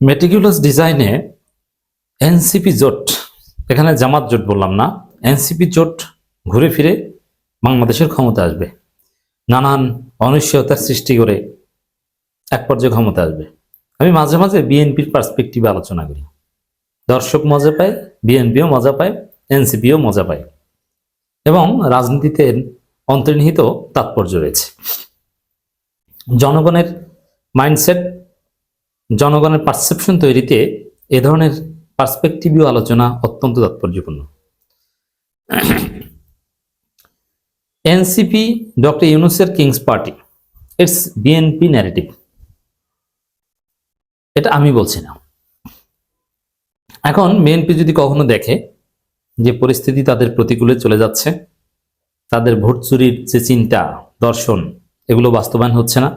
Meticulous ডিজাইনে NCP জোট, এখানে জামাত জোট বললাম না এনসিপি জোট ঘুরে ফিরে বাংলাদেশের ক্ষমতা আসবে। নানান অনিশ্চয়তার সৃষ্টি করে এক পর্যায়ে ক্ষমতা আসবে। আমি মাঝে মাঝে বিএনপির পার্সপেক্টিভে আলোচনা করি। দর্শক মজা পায় বিএনপিও মজা পায় এনসিপিও মজা পায়। এবং রাজনীতিতে অন্তর্নিহিত তাৎপর্য রয়েছে। জনগণের মাইন্ডসেট জনগণের পারসেপশন তৈরিতে এ ধরনের পার্সপেক্টিভীয় আলোচনা অত্যন্ত তাৎপর্যপূর্ণ। এনসিপি ডক্টর ইউনুসের kings party, it's BNP narrative এটা আমি বলছি না। এখন বিএনপি যদি কখনো দেখে যে পরিস্থিতি তাদের প্রতিকূলে চলে যাচ্ছে, তাদের ভোট চুরির যে চিন্তা, দর্শন, এগুলো বাস্তবায়ন হচ্ছে না,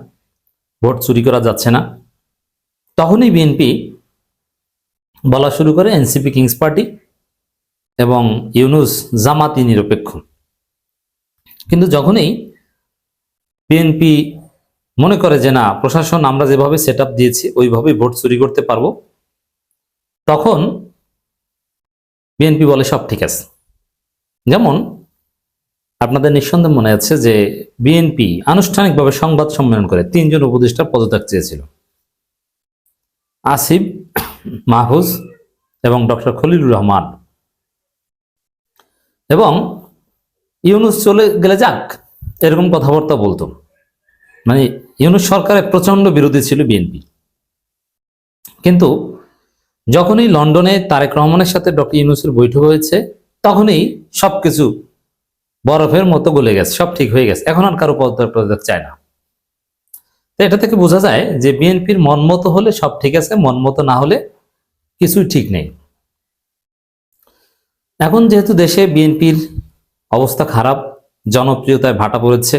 ভোট চুরি করা যাচ্ছে না তখনই বিএনপি বলা শুরু করে এনসিপি কিংস পার্টি এবং ইউনুস জামাতি নিরপেক্ষ। কিন্তু যখনই বিএনপি মনে করে যে, না, প্রশাসন আমরা যেভাবে সেট দিয়েছি, ওইভাবেই ভোট চুরি করতে পারব, তখন বিএনপি বলে, সব ঠিক আছে। যেমন আপনাদের নিঃসন্দেহ মনে আছে যে বিএনপি আনুষ্ঠানিকভাবে সংবাদ সম্মেলন করে তিনজন উপদেষ্টা পদত্যাগ চেয়েছিল। আসিফ, মাহফুজ এবং ডক্টর খলিলুর রহমান। এবং ইউনুস চলে গেলে যাক, এরকম কথাবার্তা বলতো। মানে ইউনুস সরকারের প্রচণ্ড বিরোধী ছিল বিএনপি। কিন্তু যখনই লন্ডনে তারেক রহমানের সাথে ডক্টর ইউনুসের বৈঠক হয়েছে, তখনই সবকিছু বরফের মতো গলে গেছে, সব ঠিক হয়ে গেছে। এখন আর কারও পদত্যাগ চায় না। তো এটা থেকে বোঝা যায় যে বিএনপির মন মতো হলে সব ঠিক আছে মন মতো না হলে কিছুই ঠিক নেই। এখন যেহেতু দেশে বিএনপির অবস্থা খারাপ, জনপ্রিয়তায় ভাটা পড়েছে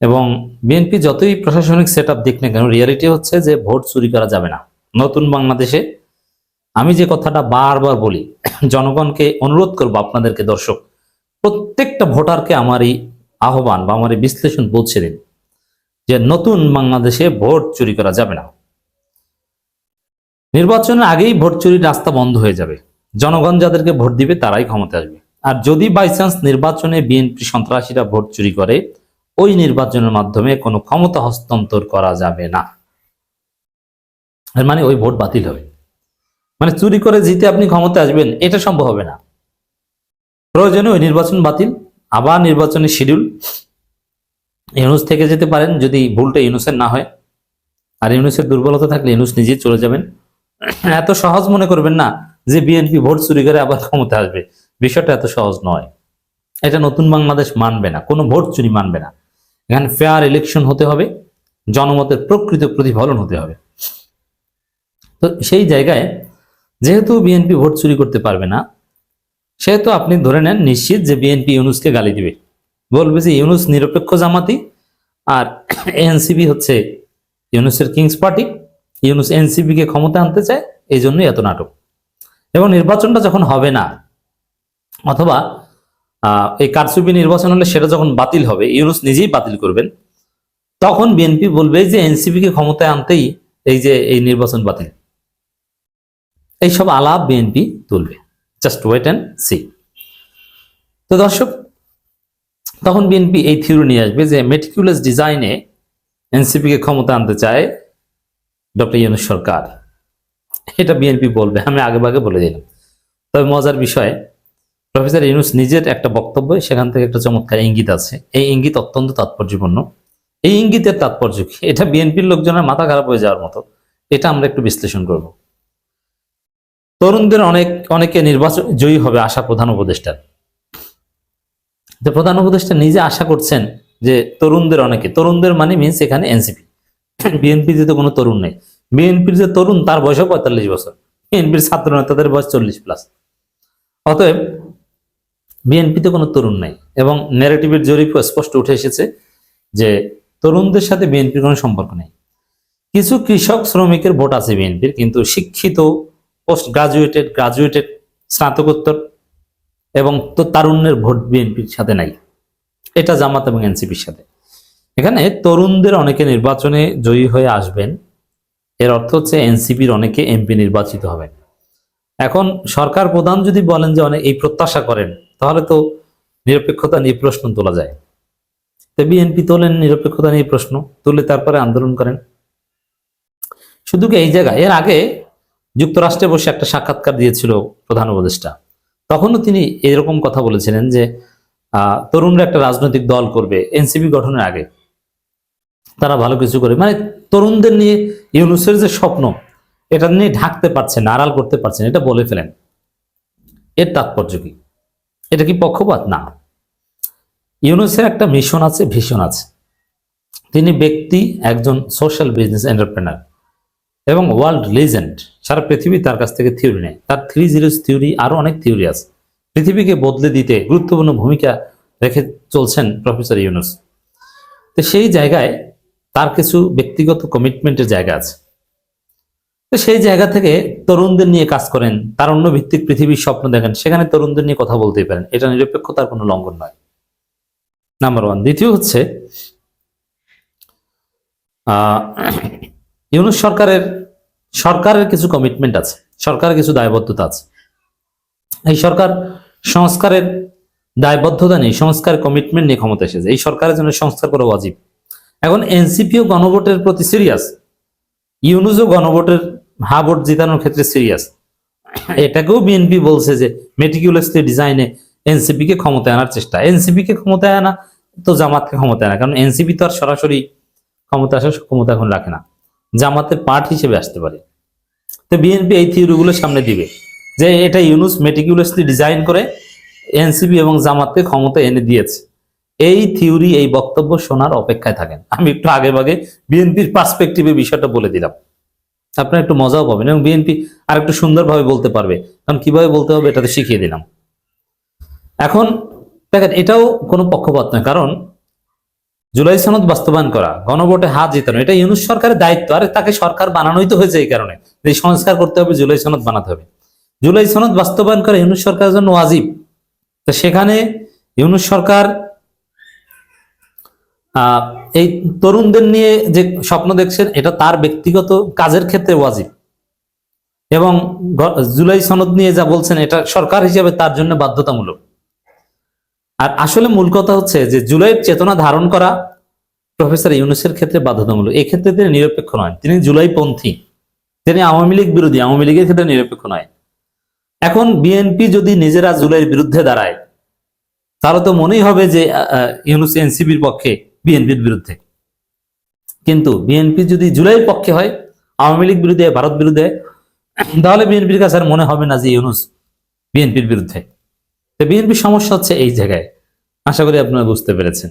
এবং বিএনপি যতই প্রশাসনিক সেট আপ দিক না কেন রিয়ালিটি হচ্ছে যে ভোট চুরি করা যাবে না। নতুন বাংলাদেশে আমি যে কথাটা বারবার বলি, জনগণকে অনুরোধ করব আপনাদেরকে দর্শক, প্রত্যেকটা ভোটারকে আমার এই আহ্বান বা আমার এই বিশ্লেষণ পৌঁছে দিন। যে নতুন বাংলাদেশে ভোট চুরি করা যাবে না। নির্বাচনের আগেই ভোট চুরির রাস্তা বন্ধ হয়ে যাবে। জনগণ যাদেরকে ভোট দিবে তারাই ক্ষমতা আসবে। আর যদি বাই চান্স নির্বাচনে বিএনপি সন্ত্রাসীরা ভোট চুরি করে, ওই নির্বাচনের মাধ্যমে কোনো ক্ষমতা হস্তান্তর করা যাবে না। মানে ওই ভোট বাতিল হবে। মানে চুরি করে জিতে আপনি ক্ষমতা আসবেন, এটা সম্ভব হবে না। প্রয়োজনে ওই নির্বাচন বাতিল, আবার নির্বাচনের শিডিউল ইউনুস থেকে যেতে পারেন যদি ভুলটা ইউনুসের না হয়। আর ইউনুসের দুর্বলতা থাকলে ইউনুস নিজে চলে যাবেন। এত সহজ মনে করবেন না যে বিএনপি ভোট চুরি করে আবার ক্ষমতা আসবে। বিষয়টা এত সহজ নয়। এটা নতুন বাংলাদেশ মানবে না, কোনো ভোট চুরি মানবে না। এখানে ফেয়ার ইলেকশন হতে হবে, জনমতের প্রকৃত প্রতিফলন হতে হবে। তো সেই জায়গায় যেহেতু বিএনপি ভোট চুরি করতে পারবে না, সেহেতু আপনি ধরে নেন নিশ্চিত যে বিএনপি ইউনুসকে গালি দিবে। বলবে যে ইউনুস নিরপেক্ষ জামাতি আর এনসিপি হচ্ছে ইউনুসের কিংস পার্টি। ইউনুস এনসিপি কে ক্ষমতা আনতে চায় এই জন্যই এত নাটক। এবং নির্বাচনটা যখন হবে না, অথবা এই কারচুপি নির্বাচন হলে সেটা যখন বাতিল হবে, ইউনুস নিজেই বাতিল করবেন, তখন বিএনপি বলবে যে এনসিপি কে ক্ষমতায় আনতেই এই যে এই নির্বাচন বাতিল। এইসব আলাপ বিএনপি তুলবে। Just wait and see. তো দর্শক তখন বিএনপি এই থিওরি নিয়ে আসবে যে মেটিকুলাস ডিজাইনে এনসিপি কে ক্ষমতা আনতে চায় ডক্টর ইউনুস সরকার। এটা বিএনপি বলবে, আমি আগে ভাগে বলে দিলাম। তবে মজার বিষয়, প্রফেসর ইউনুস নিজের একটা বক্তব্য, সেখান থেকে একটা চমৎকার ইঙ্গিত আছে। এই ইঙ্গিত অত্যন্ত তাৎপর্যপূর্ণ। এই ইঙ্গিতের তাৎপর্য কি? এটা বিএনপির লোকজনের মাথা খারাপ হয়ে যাওয়ার মতো। এটা আমরা একটু বিশ্লেষণ করব। তরুণদের অনেক, অনেকে নির্বাচন, জয়ী হবে আশা প্রধান উপদেষ্টার তো প্রধান উপদেষ্টা নিজে আশা করছেন যে তরুণদের অনেকে, তরুণদের মানে মিনস এখানে এনসিপি বিএনপিতে তো কোনো তরুণ নেই। বিএনপির যে তরুণ, তার বয়স পঁয়তাল্লিশ বছর। বিএনপির ছাত্র নেতাদের বয়স চল্লিশ প্লাস অতএব বিএনপিতে কোনো তরুণ নেই এবং ন্যারেটিভের জরিপ স্পষ্ট উঠে এসেছে যে তরুণদের সাথে বিএনপির কোনো সম্পর্ক নেই। কিছু কৃষক শ্রমিকের ভোট আছে বিএনপির কিন্তু শিক্ষিত পোস্ট গ্রাজুয়েটেড গ্রাজুয়েটেড স্নাতকোত্তর এবং তো তারুণ্যের ভোট বিএনপির সাথে নাই। এটা জামাত এবং এনসিপির সাথে। এখানে তরুণদের অনেকে নির্বাচনে জয়ী হয়ে আসবেন। এর অর্থ হচ্ছে এনসিপির অনেকে এমপি নির্বাচিত হবেন। এখন সরকার প্রধান যদি বলেন যে অনেক এই প্রত্যাশা করেন, তাহলে তো নিরপেক্ষতা নিয়ে প্রশ্ন তোলা যায়। তো বিএনপি তোলেন নিরপেক্ষতা নিয়ে প্রশ্ন, তুলে তারপরে আন্দোলন করেন। শুধু কি এই জায়গায়? এর আগে যুক্তরাষ্ট্রে বসে একটা সাক্ষাৎকার দিয়েছিল প্রধান উপদেষ্টা। তখনও তিনি এরকম কথা বলেছিলেন যে তরুণরা একটা রাজনৈতিক দল করবে, এনসিপি গঠনের আগে। তারা ভালো কিছু করে মানে তরুণদের নিয়ে ইউনুসের যে স্বপ্ন, এটা নিয়ে ঢাকতে পারছেন আড়াল করতে পারছেন এটা বলে ফেলেন। এর তাৎপর্য কি? এটা কি পক্ষপাত? না। ইউনুসের একটা মিশন আছে ভীষণ আছে। তিনি ব্যক্তি, একজন সোশ্যাল বিজনেস এন্টারপ্রেনার এবং ওয়ার্ল্ড লিজেন্ড, সারা পৃথিবী তার কাছ থেকে থিওরি নেয়। তার থ্রি জিরোস থিওরি আরও অনেক থিওরি আছে। পৃথিবীকে বদলে দিতে গুরুত্বপূর্ণ ভূমিকা রেখে চলছেন প্রফেসর ইউনুস। তো সেই জায়গায় তার কিছু ব্যক্তিগত কমিটমেন্টের জায়গা আছে। তো সেই জায়গা থেকে তরুণদের নিয়ে কাজ করেন, তার অন্য ভিত্তিক পৃথিবীর স্বপ্ন দেখেন, সেখানে তরুণদের নিয়ে কথা বলতেই পারেন। এটা নিরপেক্ষতার কোনো লঙ্ঘন নয়। নাম্বার ওয়ান দ্বিতীয় হচ্ছে ইউনুস সরকারের সরকারের কিছু কমিটমেন্ট আছে, সরকারের কিছু দায়বদ্ধতা আছে। এই সরকার সংস্কারের দায়বদ্ধতা নেই, সংস্কার কমিটমেন্ট নিয়ে ক্ষমতা এসেছে। এই সরকারের জন্য সংস্কার করা ওয়াজিব। এখন এনসিপিও গণভোটের প্রতি সিরিয়াস ইউনুসও গণভোটের হা ভোট জিতানোর ক্ষেত্রে সিরিয়াস এটাকেও বিএনপি বলছে যে মেটিকুলাসলি ডিজাইনে এনসিপি কে ক্ষমতায় আনার চেষ্টা। এনসিপি কে ক্ষমতায় আনা তো জামাতকে ক্ষমতায় আনা, কারণ এনসিপি তো আর সরাসরি ক্ষমতা আসার ক্ষমতা এখন রাখে না। জামাতের পার্ট হিসেবে আসতে পারে। তো বিএনপি এই থিওরিগুলো সামনে দিবে যে এটা ইউনুস মেটিকুলাসলি ডিজাইন করে এনসিপি এবং জামাতকে ক্ষমতা এনে দিয়েছে। এই থিওরি এই বক্তব্য শোনার অপেক্ষায় থাকেন। আমি একটু আগে ভাগে বিএনপির পার্সপেক্টিভে বিষয়টা বলে দিলাম। আপনারা একটু মজাও পাবেন এবং বিএনপি আর একটু সুন্দরভাবে বলতে পারবে। কারণ কীভাবে বলতে হবে এটাতে শিখিয়ে দিলাম। এখন দেখেন, এটাও কোনো পক্ষপাত নয়। কারণ জুলাই সনদ বাস্তবায়ন করা, গণভোটে হাত জিতানো, এটা ইউনুস সরকারের দায়িত্ব। আরে তাকে সরকার বানানোই তো হয়েছে এই কারণে। যে সংস্কার করতে হবে, জুলাই সনদ বানাতে হবে। জুলাই সনদ বাস্তবায়ন করা ইউনুস সরকারের জন্য ওয়াজিব। তো সেখানে ইউনুস সরকার এই তরুণদের নিয়ে যে স্বপ্ন দেখছেন, এটা তার ব্যক্তিগত কাজের ক্ষেত্রে ওয়াজিব। এবং জুলাই সনদ নিয়ে যা বলছেন, এটা সরকার হিসেবে তার জন্য বাধ্যতামূলক। আর আসলে মূল কথা হচ্ছে যে জুলাইয়ের চেতনা ধারণ করা প্রফেসর ইউনুসের ক্ষেত্রে বাধ্যতামূলক। এই ক্ষেত্রে তিনি নিরপেক্ষ নয়। তিনি জুলাই পন্থী তিনি আওয়ামী লীগ বিরোধী। আওয়ামী লীগের ক্ষেত্রে নিরপেক্ষ নয়। এখন বিএনপি যদি নিজেরা জুলাইয়ের বিরুদ্ধে দাঁড়ায়, তাহলে তো মনেই হবে যে ইউনুস এনসিবির পক্ষে বিএনপির বিরুদ্ধে। কিন্তু বিএনপি যদি জুলাইয়ের পক্ষে হয়, আওয়ামী লীগ বিরুদ্ধে, ভারত বিরুদ্ধে, তাহলে বিএনপির কাছে আর মনে হবে না যে ইউনুস বিএনপির বিরুদ্ধে। তো বিএনপির সমস্যা হচ্ছে এই জায়গায়। আশা করি আপনারা বুঝতে পেরেছেন।